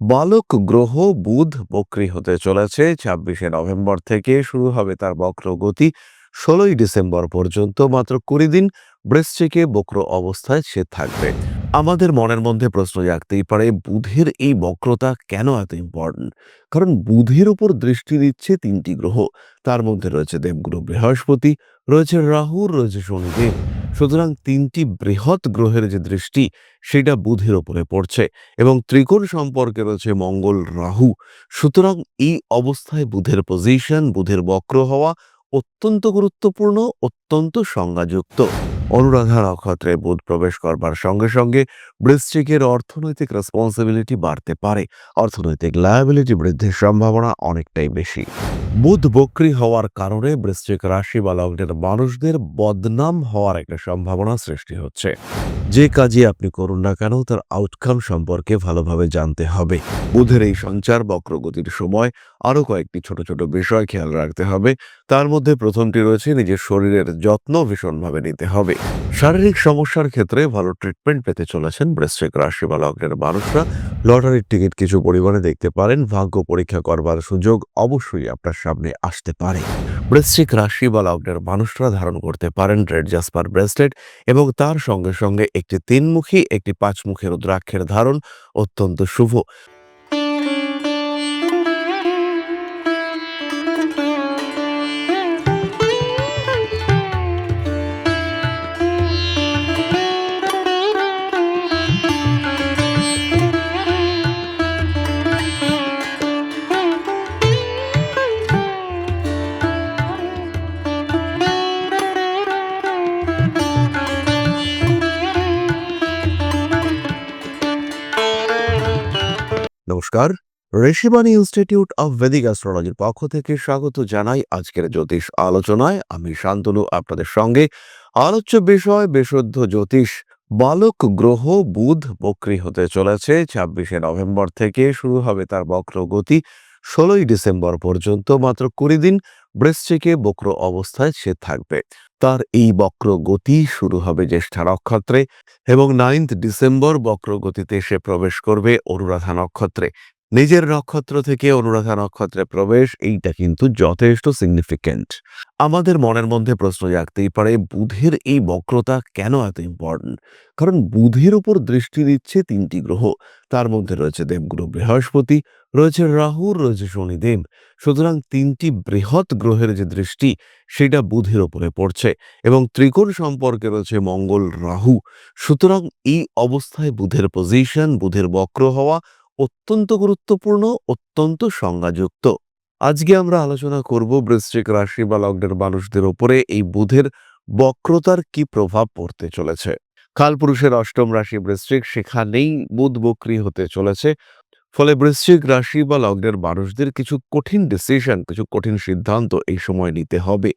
বালক, গ্রহ, বুধ বক্রী হতে চলেছে। ছাব্বিশে নভেম্বর থেকে শুরু হবে তার বক্র গতি। ষোলোই ডিসেম্বর পর্যন্ত মাত্র কুড়ি দিন বৃশ্চিকে বক্র অবস্থায় সে থাকবে। আমাদের মনের মধ্যে প্রশ্ন জাগতেই পারে, বুধের এই বক্রতা কেন এত ইম্পর্টেন্ট কারণ বুধের উপর দৃষ্টি দিচ্ছে তিনটি গ্রহ। তার মধ্যে রয়েছে দেবগুরু বৃহস্পতি, রয়েছে রাহু, রয়েছে শনিদেব। সুতরাং তিনটি বৃহৎ গ্রহের যে দৃষ্টি, সেটা বুধের ওপরে পড়ছে এবং ত্রিকোণ সম্পর্কে রয়েছে মঙ্গল রাহু। সুতরাং এই অবস্থায় বুধের পজিশন বুধের বক্র হওয়া অত্যন্ত গুরুত্বপূর্ণ, অত্যন্ত সংজ্ঞাযুক্ত। অনুরাধা নক্ষত্রে বুধ প্রবেশ করবার সঙ্গে সঙ্গে বৃশ্চিকের অর্থনৈতিক রেসপন্সিবিলিটি বাড়তে পারে। অর্থনৈতিক লায়াবিলিটি বৃদ্ধির সম্ভাবনা অনেকটাই বেশি। বুধ বক্রি হওয়ার কারণে বৃশ্চিক রাশি বা লগ্নের মানুষদের বদনাম হওয়ার একটা সম্ভাবনা সৃষ্টি হচ্ছে। যে কাজে আপনি করুন না কেন, তার আউটকাম সম্পর্কে ভালোভাবে জানতে হবে। বুধের এই সঞ্চার বক্রগতির সময় আরও কয়েকটি ছোট ছোট বিষয় খেয়াল রাখতে হবে। তার মধ্যে প্রথমটি রয়েছে নিজের শরীরের যত্ন ভীষণভাবে নিতে হবে। শারীরিক সমস্যার ক্ষেত্রে ভালো ট্রিটমেন্ট পেতে চলেছেন বৃশ্চিক রাশি বা লগ্নের মানুষরা। লটারির টিকিট কিছু পরিমাণে দেখতে পারেন, ভাগ্য পরীক্ষা করবার সুযোগ অবশ্যই আপনার সামনে আসতে পারে। বৃশ্চিক রাশি বা লগ্নের মানুষরা ধারণ করতে পারেন রেড জাসপার ব্রেসলেট এবং তার সঙ্গে সঙ্গে একটি তিনমুখী, একটি পাঁচমুখী রুদ্রাক্ষের ধারণ অত্যন্ত শুভ। ঋষিবাণী ইনস্টিটিউট অব ভেদিক অ্যাস্ট্রোলজির পক্ষ থেকে স্বাগত জানাই আজকের জ্যোতিষ আলোচনায়। আমি শান্তনু, আপনাদের সঙ্গে আলোচ্য বিষয় বিশুদ্ধ জ্যোতিষ। বালক গ্রহ বুধ বক্রী হতে চলেছে। ছাব্বিশে নভেম্বর থেকে শুরু হবে তার বক্র গতি ষোলোই ডিসেম্বর পর্যন্ত। মাত্র কুড়ি দিন বৃশ্চিকে বক্র অবস্থায় সে থাকবে। তার এই বক্র গতি শুরু হবে জ্যেষ্ঠা নক্ষত্রে এবং নাইন্থ ডিসেম্বর বক্র গতিতে সে প্রবেশ করবে অনুরাধা নক্ষত্রে। নিজের নক্ষত্র থেকে অনুরাধা নক্ষত্রে প্রবেশ, এইটা কিন্তু যথেষ্ট সিগনিফিক্যান্ট আমাদের মনের মধ্যে প্রশ্ন জাগতেই পারে, বুধের এই বক্রতা কেন এত ইম্পর্টেন্ট কারণ বুধের উপর দৃষ্টি দিচ্ছে তিনটি গ্রহ। তার মধ্যে রয়েছে দেবগুরু বৃহস্পতি, রয়েছে রাহু, রয়েছে শনিদেব। সুতরাং তিনটি বৃহৎ গ্রহের যে দৃষ্টি, সেটা বুধের ওপরে পড়ছে এবং ত্রিকোণ সম্পর্কে রয়েছে মঙ্গল রাহু। সুতরাং এই অবস্থায় বুধের পজিশন বুধের বক্র হওয়া অত্যন্ত গুরুত্বপূর্ণ, অত্যন্ত সংজ্ঞাযুক্ত। আজকে আমরা আলোচনা করব বৃশ্চিক রাশি বা লগ্নের মানুষদের ওপরে এই বুধের বক্রতার কি প্রভাব পড়তে চলেছে। কালপুরুষের অষ্টম রাশি বৃশ্চিক, সেখানেই বুধ বক্রী হতে চলেছে। ফলে বৃশ্চিক রাশি বা লগ্নের মানুষদের কিছু কঠিন ডিসিশন কিছু কঠিন সিদ্ধান্ত এই সময় নিতে হবে।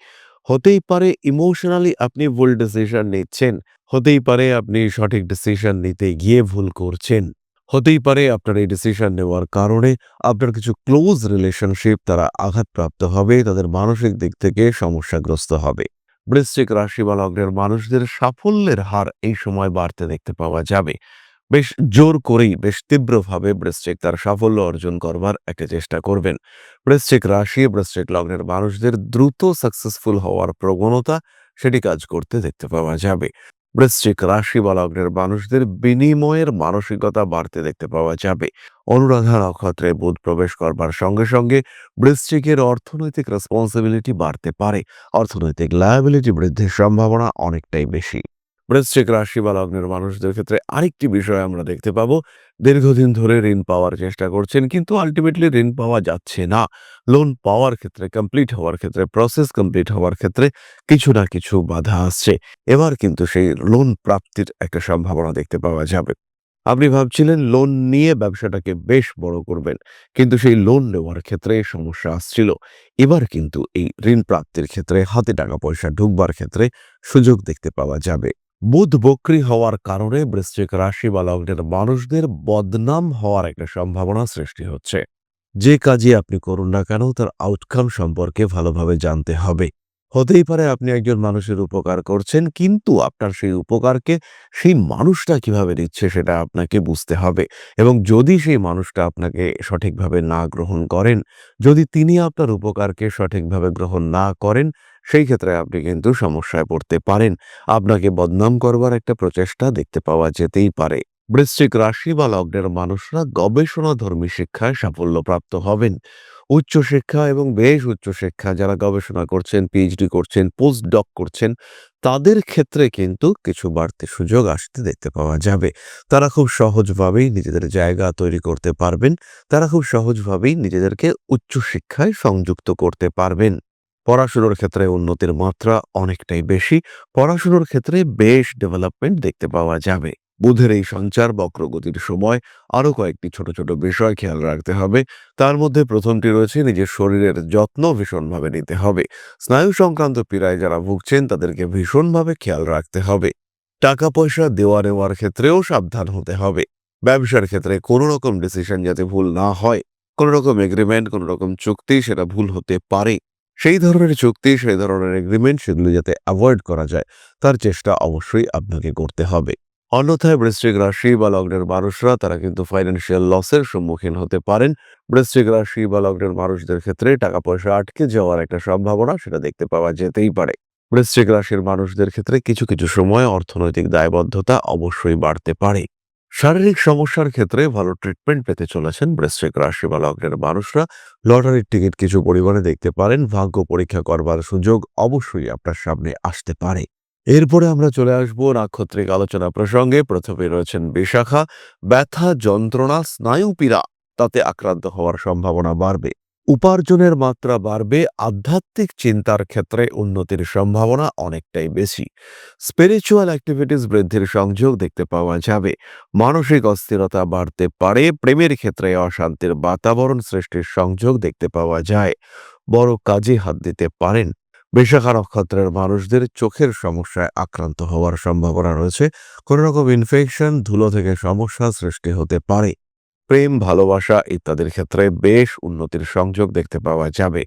হতেই পারে ইমোশনালি আপনি ভুল ডিসিশন নিচ্ছেন, হতেই পারে আপনি সঠিক ডিসিশন নিতে গিয়ে ভুল করছেন। হতেই পারে আপনার এই ডিসিশন নেওয়ার কারণে আপনার কিছু ক্লোজ রিলেশনশিপ তারা আঘাতপ্রাপ্ত হবে, তাদের মানসিক দিক থেকে সমস্যাগ্রস্ত হবে। বৃশ্চিক রাশি বা লগ্নের মানুষদের সাফল্যের হার এই সময় বাড়তে দেখতে পাওয়া যাবে। বেশ জোর করেই, বেশ তীব্রভাবে বৃশ্চিক তার সাফল্য অর্জন করবার একটা চেষ্টা করবেন। বৃশ্চিক রাশি, বৃশ্চিক লগ্নের মানুষদের দ্রুত সাকসেসফুল হওয়ার প্রবণতা সেটি কাজ করতে দেখতে পাওয়া যাবে। বৃশ্চিক রাশি বা লগ্নের মানুষদের বিনিময়ের মানসিকতা বাড়তে দেখতে পাওয়া যাবে। অনুরাধা নক্ষত্রে বুধ প্রবেশ করবার সঙ্গে সঙ্গে বৃশ্চিকের অর্থনৈতিক রেসপন্সিবিলিটি বাড়তে পারে। অর্থনৈতিক লায়াবিলিটি বৃদ্ধির সম্ভাবনা অনেকটাই বেশি। বৃশ্চিক রাশি বা লগ্নের মানুষদের ক্ষেত্রে আরেকটি বিষয় আমরা দেখতে পাবো। দীর্ঘদিন ধরে ঋণ পাওয়ার চেষ্টা করছেন কিন্তু আলটিমেটলি ঋণ পাওয়া যাচ্ছে না। লোন পাওয়ার ক্ষেত্রে কমপ্লিট হওয়ার ক্ষেত্রে প্রসেস কমপ্লিট হওয়ার ক্ষেত্রে কিছু না কিছু বাধা আসছে। এবার কিন্তু সেই লোন প্রাপ্তির একটা সম্ভাবনা দেখতে পাওয়া যাবে। আপনি ভাবছিলেন লোন নিয়ে ব্যবসাটাকে বেশ বড় করবেন, কিন্তু সেই লোন নেওয়ার ক্ষেত্রে সমস্যা আসছিল। এবার কিন্তু এই ঋণ প্রাপ্তির ক্ষেত্রে হাতে টাকা পয়সা ঢুকবার ক্ষেত্রে সুযোগ দেখতে পাওয়া যাবে। বুধ বক্রি হওয়ার কারণে বৃশ্চিক রাশি বা লগ্নের মানুষদের বদনাম হওয়ার একটা সম্ভাবনা সৃষ্টি হচ্ছে। যে কাজে আপনি করুন না কেন, তার আউটকাম সম্পর্কে ভালোভাবে জানতে হবে। হতেই পারে আপনি একজন মানুষের উপকার করছেন, কিন্তু আপনার সেই উপকারকে সেই মানুষটা কীভাবে দিচ্ছে সেটা আপনাকে বুঝতে হবে। এবং যদি সেই মানুষটা আপনাকে সঠিকভাবে না গ্রহণ করেন, যদি তিনি আপনার উপকারকে সঠিকভাবে গ্রহণ না করেন, সেই ক্ষেত্রে আপনি কিন্তু সমস্যায় পড়তে পারেন। আপনাকে বদনাম করবার একটা প্রচেষ্টা দেখতে পাওয়া যেতেই পারে। বৃশ্চিক রাশি বা লগ্নের মানুষরা গবেষণাধর্মী শিক্ষায় সাফল্যপ্রাপ্ত হবেন। উচ্চশিক্ষা এবং বেশ উচ্চশিক্ষা যারা গবেষণা করছেন পিএইচডি করছেন পোস্ট ডক করছেন, তাদের ক্ষেত্রে কিন্তু কিছু বাড়তি সুযোগ আসতে দেখতে পাওয়া যাবে। তারা খুব সহজভাবেই নিজেদের জায়গা তৈরি করতে পারবেন। তারা খুব সহজভাবেই নিজেদেরকে উচ্চশিক্ষায় সংযুক্ত করতে পারবেন। পড়াশুনোর ক্ষেত্রে উন্নতির মাত্রা অনেকটাই বেশি। পড়াশুনোর ক্ষেত্রে বেশ ডেভেলপমেন্ট দেখতে পাওয়া যাবে। বুধের এই সঞ্চার বক্রগতির সময় আরও কয়েকটি ছোট ছোট বিষয় খেয়াল রাখতে হবে। তার মধ্যে প্রথমটি রয়েছে নিজের শরীরের যত্ন ভীষণভাবে নিতে হবে। স্নায়ু সংক্রান্ত পীড়ায় যারা ভুগছেন তাদেরকে ভীষণভাবে খেয়াল রাখতে হবে। টাকা পয়সা দেওয়া নেওয়ার ক্ষেত্রেও সাবধান হতে হবে। ব্যবসার ক্ষেত্রে কোনো রকম ডিসিশন যাতে ভুল না হয়, কোনো রকম এগ্রিমেন্ট কোনো রকম চুক্তি সেটা ভুল হতে পারে। সেই ধরনের চুক্তি, সেই ধরনের এগ্রিমেন্ট সেগুলো যাতে অ্যাভয়েড করা যায়, তার চেষ্টা অবশ্যই আপনাকে করতে হবে। অন্যথায় বৃশ্চিক রাশি বা লগ্নের মানুষরা তারা কিন্তু ফাইন্যান্সিয়াল লসের সম্মুখীন হতে পারেন। বৃশ্চিক রাশি বা লগ্নের মানুষদের ক্ষেত্রে টাকা পয়সা আটকে যাওয়ার একটা সম্ভাবনা সেটা দেখতে পাওয়া যেতেই পারে। বৃশ্চিক রাশির মানুষদের ক্ষেত্রে কিছু কিছু সময় অর্থনৈতিক দায়বদ্ধতা অবশ্যই বাড়তে পারে। শারীরিক সমস্যার ক্ষেত্রে ভালো ট্রিটমেন্ট পেতে চলেছেন বৃশ্চিক রাশি বা লগ্নের মানুষরা। লটারির টিকিট কিছু পরিমাণে দেখতে পারেন। ভাগ্য পরীক্ষা করবার সুযোগ অবশ্যই আপনার সামনে আসতে পারে। এরপরে আমরা চলে আসব নাক্ষত্রিক আলোচনা প্রসঙ্গে। প্রথমে রয়েছেন বিশাখা। ব্যথা, যন্ত্রণা, স্নায়ুপীড়া, তাতে আক্রান্ত হওয়ার সম্ভাবনা বাড়বে। উপার্জনের মাত্রা বাড়বে। আধ্যাত্মিক চিন্তার ক্ষেত্রে উন্নতির সম্ভাবনা অনেকটাই বেশি। স্পিরিচুয়াল অ্যাক্টিভিটিস বৃদ্ধির সংযোগ দেখতে পাওয়া যাবে। মানসিক অস্থিরতা বাড়তে পারে। প্রেমের ক্ষেত্রে অশান্তির বাতাবরণ সৃষ্টির সংযোগ দেখতে পাওয়া যায়। বড় কাজে হাত দিতে পারেন। বিশাখা নক্ষত্রের মানুষদের চোখের সমস্যায় আক্রান্ত হওয়ার সম্ভাবনা রয়েছে। কোনো রকম ইনফেকশন ধুলো থেকে সমস্যা সৃষ্টি হতে পারে। প্রেম, ভালোবাসা ইত্যাদির ক্ষেত্রে বেশ উন্নতির সংযোগ দেখতে পাওয়া যাবে।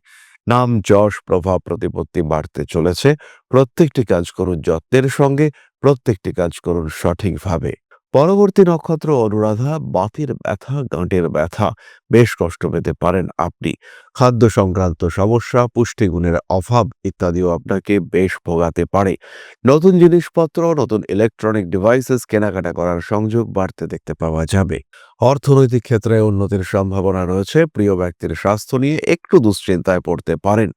নাম, যশ, প্রভাব, প্রতিপত্তি বাড়তে চলেছে। প্রত্যেকটি কাজ করুন যত্নের সঙ্গে, প্রত্যেকটি কাজ করুন সঠিকভাবে। পরবর্তী নক্ষত্র অনুরাধা, বাতির ব্যথা, গাঁটের ব্যথা। বেশ কষ্ট পেতে পারেন আপনি। খাদ্য সংক্রান্ত সমস্যা, পুষ্টিগুণের অভাব ইত্যাদিও আপনাকে বেশ ভোগাতে পারে। নতুন জিনিসপত্র, নতুন ইলেকট্রনিক ডিভাইসেস কেনাকাটা করার সংযোগ বাড়তে দেখতে পাওয়া যাবে। অর্থনৈতিক ক্ষেত্রে উন্নতির সম্ভাবনা রয়েছে, প্রিয় ব্যক্তির স্বাস্থ্য নিয়ে একটু দুশ্চিন্তায় পড়তে পারেন।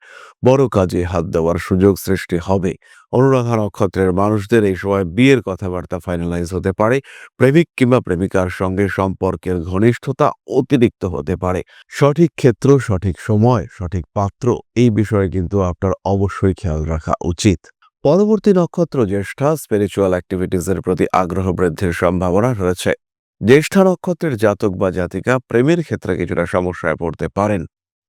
বড় কাজে হাত দেওয়ার সুযোগ সৃষ্টি হবে। অনুরাধা নক্ষত্রের মানুষদের এই সময় বিয়ের কথাবার্তা ফাইনালাইজ হতে পারে। প্রেমিক কিংবা প্রেমিকার সঙ্গে সম্পর্কের ঘনিষ্ঠতা অতিরিক্ত হতে পারে। সঠিক ক্ষেত্র, সঠিক সময়, সঠিক পাত্র, এই বিষয়ে কিন্তু আপনার অবশ্যই খেয়াল রাখা উচিত। পরবর্তী নক্ষত্র, জ্যেষ্ঠা স্পিরিচুয়াল অ্যাক্টিভিটিসের প্রতি আগ্রহ বৃদ্ধির সম্ভাবনা রয়েছে। জ্যেষ্ঠা নক্ষত্রের জাতক বা জাতিকা প্রেমের ক্ষেত্রে কিছুটা সমস্যায় পড়তে পারেন।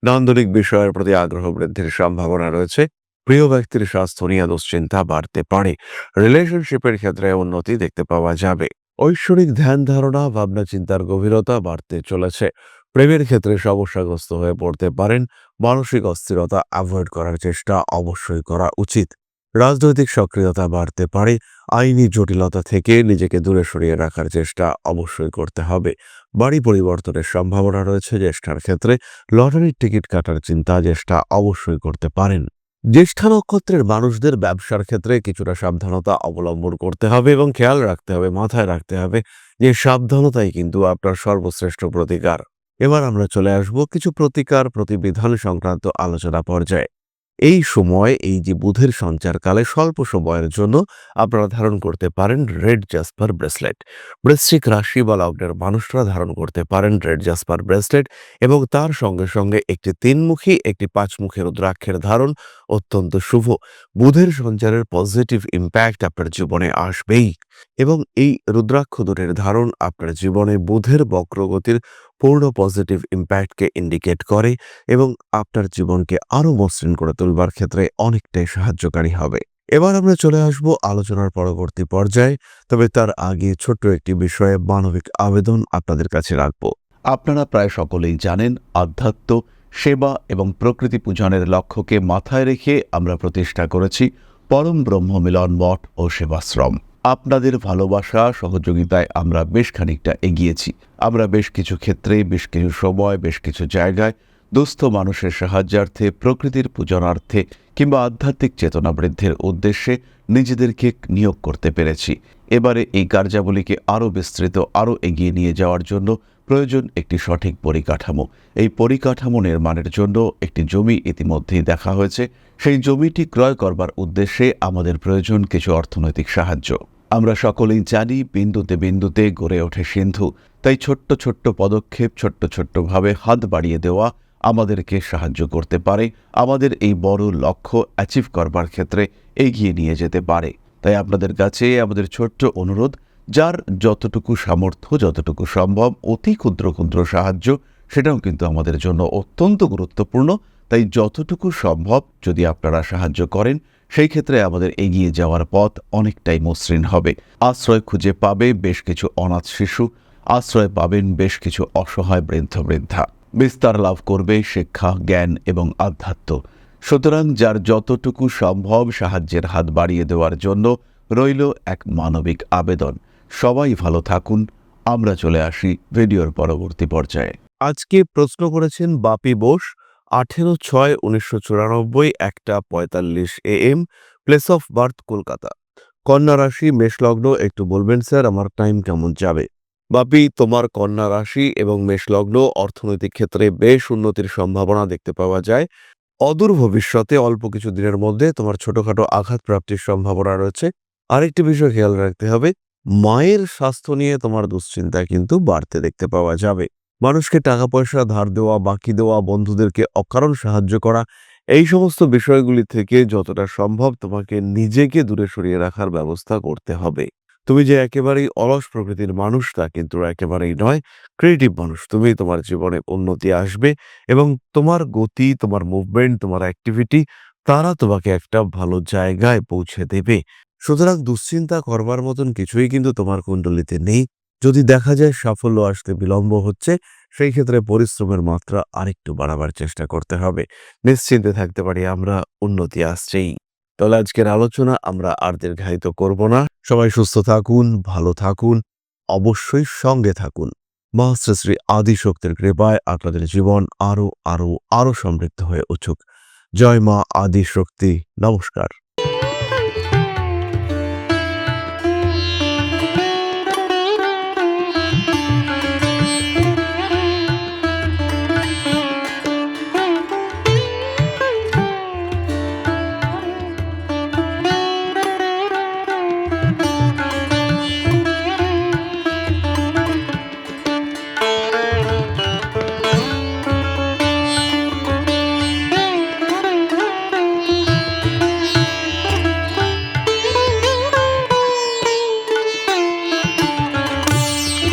নান্দনিক বিষয়ের প্রতি আগ্রহ বৃদ্ধির সম্ভাবনা রয়েছে। প্রিয় ব্যক্তির স্বাস্থ্য নিয়ে দুশ্চিন্তা বাড়তে পারে। রিলেশনশিপের ক্ষেত্রে উন্নতি দেখতে পাওয়া যাবে। ঐশ্বরিক ধ্যান ধারণা ভাবনা চিন্তার গভীরতা বাড়তে চলেছে। প্রেমের ক্ষেত্রে সমস্যাগ্রস্ত হয়ে পড়তে পারেন। মানসিক অস্থিরতা অ্যাভয়েড করার চেষ্টা অবশ্যই করা উচিত। রাজনৈতিক সক্রিয়তা বাড়তে পারে। আইনি জটিলতা থেকে নিজেকে দূরে সরিয়ে রাখার চেষ্টা অবশ্যই করতে হবে। বাড়ি পরিবর্তনের সম্ভাবনা রয়েছে জ্যেষ্ঠার ক্ষেত্রে। লটারির টিকিট কাটার চিন্তা জ্যেষ্ঠা অবশ্যই করতে পারেন। জ্যেষ্ঠা নক্ষত্রের মানুষদের ব্যবসার ক্ষেত্রে কিছুটা সাবধানতা অবলম্বন করতে হবে এবং খেয়াল রাখতে হবে, মাথায় রাখতে হবে যে সাবধানতাই কিন্তু আপনার সর্বশ্রেষ্ঠ প্রতিকার। এবার আমরা চলে আসব কিছু প্রতিকার প্রতিবিধান সংক্রান্ত আলোচনা পর্যায়ে। এই সময় এই যে বুধের সঞ্চারকালে স্বল্প সময়ের জন্য আপনারা ধারণ করতে পারেন রেড জাসপার ব্রেসলেট। বৃশ্চিক রাশি বা লগ্নের মানুষরা ধারণ করতে পারেন রেড জাসপার ব্রেসলেট এবং তার সঙ্গে সঙ্গে একটি তিনমুখী, একটি পাঁচমুখী রুদ্রাক্ষের ধারণ অত্যন্ত শুভ। বুধের সঞ্চারের পজিটিভ ইম্প্যাক্ট আপনার জীবনে আসবেই এবং এই রুদ্রাক্ষ দুটের ধারণ আপনার জীবনে বুধের বক্রগতির পূর্ণ পজিটিভ ইম্প্যাক্টকে ইন্ডিকেট করে এবং আপনার জীবনকে আরও মসৃণ করে তুলবার ক্ষেত্রে অনেকটাই সাহায্যকারী হবে। এবার আমরা চলে আসব আলোচনার পরবর্তী পর্যায়ে, তবে তার আগে ছোট্ট একটি বিষয়ে মানবিক আবেদন আপনাদের কাছে রাখব। আপনারা প্রায় সকলেই জানেন, আধ্যাত্ম, সেবা এবং প্রকৃতি পূজনের লক্ষ্যকে মাথায় রেখে আমরা প্রতিষ্ঠা করেছি পরম ব্রহ্ম মিলন মঠ ও সেবাশ্রম। আপনাদের ভালোবাসা, সহযোগিতায় আমরা বেশ খানিকটা এগিয়েছি। আমরা বেশ কিছু ক্ষেত্রে, বেশ কিছু সময়, বেশ কিছু জায়গায় দুস্থ মানুষের সাহায্যার্থে, প্রকৃতির পূজনার্থে কিংবা আধ্যাত্মিক চেতনা বৃদ্ধির উদ্দেশ্যে নিজেদেরকে নিয়োগ করতে পেরেছি। এবারে এই কার্যাবলীকে আরও বিস্তৃত, আরও এগিয়ে নিয়ে যাওয়ার জন্য প্রয়োজন একটি সঠিক পরিকাঠামো। এই পরিকাঠামো নির্মাণের জন্য একটি জমি ইতিমধ্যেই দেখা হয়েছে। সেই জমিটি ক্রয় করবার উদ্দেশ্যে আমাদের প্রয়োজন কিছু অর্থনৈতিক সাহায্য। আমরা সকলেই জানি, বিন্দুতে বিন্দুতে গড়ে ওঠে সিন্ধু। তাই ছোট্ট ছোট্ট পদক্ষেপ, ছোট্ট ছোট্টভাবে হাত বাড়িয়ে দেওয়া আমাদেরকে সাহায্য করতে পারে। আমাদের এই বড় লক্ষ্য অ্যাচিভ করবার ক্ষেত্রে এগিয়ে নিয়ে যেতে পারে। তাই আপনাদের কাছে আমাদের ছোট্ট অনুরোধ যার যতটুকু সামর্থ্য, যতটুকু সম্ভব, অতি ক্ষুদ্র ক্ষুদ্র সাহায্য, সেটাও কিন্তু আমাদের জন্য অত্যন্ত গুরুত্বপূর্ণ। তাই যতটুকু সম্ভব যদি আপনারা সাহায্য করেন, সেই ক্ষেত্রে আমাদের এগিয়ে যাওয়ার পথ অনেকটাই মসৃণ হবে। আশ্রয় খুঁজে পাবে বেশ কিছু অনাথ শিশু, আশ্রয় পাবেন বেশ কিছু অসহায় বৃদ্ধ বৃদ্ধা। বিস্তার লাভ করবে শিক্ষা, জ্ঞান এবং আধ্যাত্ম। সুতরাং যার যতটুকু সম্ভব সাহায্যের হাত বাড়িয়ে দেওয়ার জন্য রইল এক মানবিক আবেদন। সবাই ভালো থাকুন। আমরা চলে আসি ভিডিওর পরবর্তী পর্যায়ে। আজকে প্রশ্ন করেছেন বাপি বোস, আঠেরো ছয় উনিশশো চুরানব্বই একটা পঁয়তাল্লিশ A M place of birth Kolkata. কন্যা রাশি, মেষলগ্ন, একটু বলবেন স্যার আমার টাইম কেমন যাবে? বাপি, তোমার কন্যা রাশি এবং মেষলগ্ন অর্থনৈতিক ক্ষেত্রে বেশ উন্নতির সম্ভাবনা দেখতে পাওয়া যায়। অদূর ভবিষ্যতে অল্প কিছু দিনের মধ্যে তোমার ছোটখাটো আঘাত প্রাপ্তির সম্ভাবনা রয়েছে। আরেকটি বিষয় খেয়াল রাখতে হবে মায়ের স্বাস্থ্য নিয়ে তোমার দুশ্চিন্তা কিন্তু বাড়তে দেখতে পাওয়া যাবে। মানুষকে টাকা পয়সা ধার দেওয়া, বাকি দেওয়া, বন্ধুদেরকে অকারণ সাহায্য করা, এই সমস্ত বিষয়গুলি থেকে যতটা সম্ভব তোমাকে নিজেকে দূরে সরিয়ে রাখার ব্যবস্থা করতে হবে। তুমি যে একেবারেই অলস প্রকৃতির মানুষ তা কিন্তু একেবারেই নয়। ক্রিয়েটিভ মানুষ তুমি তোমার জীবনে উন্নতি আসবে এবং তোমার গতি, তোমার মুভমেন্ট তোমার অ্যাক্টিভিটি তারা তোমাকে একটা ভালো জায়গায় পৌঁছে দেবে। সুতরাং দুশ্চিন্তা করবার মতন কিছুই কিন্তু তোমার কুণ্ডলিতে নেই। যদি দেখা যায় সাফল্য আসতে বিলম্ব হচ্ছে, সেই ক্ষেত্রে পরিশ্রমের মাত্রা আরেকটু বাড়াবার চেষ্টা করতে হবে। নিশ্চিন্তে থাকতে পারি, আমরা উন্নতি আসছেই। তাহলে আজকের আলোচনা আমরা আর দীর্ঘায়িত করব না। সবাই সুস্থ থাকুন, ভালো থাকুন, অবশ্যই সঙ্গে থাকুন। মহাশ্রী শ্রী আদিশক্তির কৃপায় আপনাদের জীবন আরও আরও আরও সমৃদ্ধ হয়ে উঠুক। জয় মা আদিশক্তি। নমস্কার।